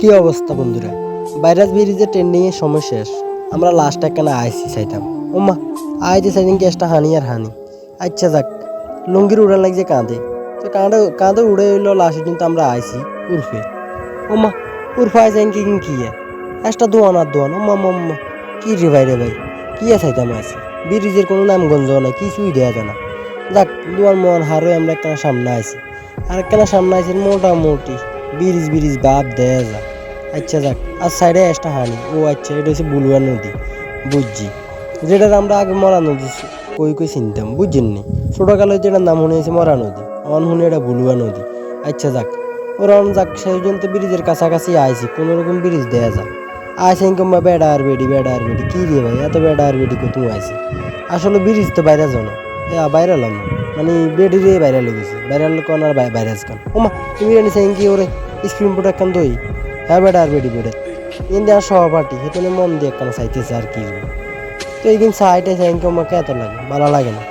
কি অবস্থা বন্ধুরা? ভাইরাস ব্রিজে ট্রেন্ডিং এর সময় শেষ। আমরা লাস্ট একখানা আইসি চাইতাম। ওমা আইতে চাইদিন গ্যাসটা হানি আর হানি। আচ্ছা যাক, লুঙ্গির উড়ান লাগছে কাঁধে। তো কাঁধে কাঁধে উড়ে এলো লাস্টে কিন্তু আমরা আইসি উর্ফে। ওমা উর্ফে আইসেন কি কি একটা দোয়ান আর দোয়ান। ওমা মম্মা কি রে ভাই রে ভাই? কি চাইতাম আইসি? ব্রিজের কোনো নাম গঞ্জ নাই, কিছুই দেয়া যায় না। যাক, দোয়ান মোয়ান হারো আমরা একখানা সামনে আইসি। আর একখানা সামনে আইসি মোটামুটি। ব্রিজ ব্রিজ বাপ দেয়া যা আচ্ছা যাক, আর সাইডে একটা হানি ও আচ্ছা এটা হচ্ছে বুলুয়া নদী, বুঝছি। যেটার আমরা আগে মরা নদী কই কই চিনতাম বুঝছেন নি ছোটকালে যেটার নাম মনে হয়েছে মরা নদী, আমার মনে এটা বুলুয়া নদী। আচ্ছা যাক, ওরা যাক, সেই জন্য তো ব্রিজের কাছাকাছি আইছি, কোনো রকম ব্রিজ দেয়া যা আইসি কিংবা বেড়া আর বেডি, বেড়া আর বেডি, কি রে ভাই, এত বেড়া আর বেডি কত আইসি আসলে ব্রিজ তো বাইরে জানো এ বাইরে লাম মানে বেডি রে বাইরে লেগেছে, বাইরে কোন আর বাইরে কান? ওমা, তুমি জানি সাইন কি ওরে স্ক্রিন প্রোটেক্ট কান দই হ্যাঁ বেটা, আর বেডি বেডে ইন্ডিয়ার সহপাঠী সেখানে মন দিয়ে একখানা চাইতেছে আর কি। তো এইদিন সাইটে চাইন আমাকে এত লাগে, ভালো লাগে না।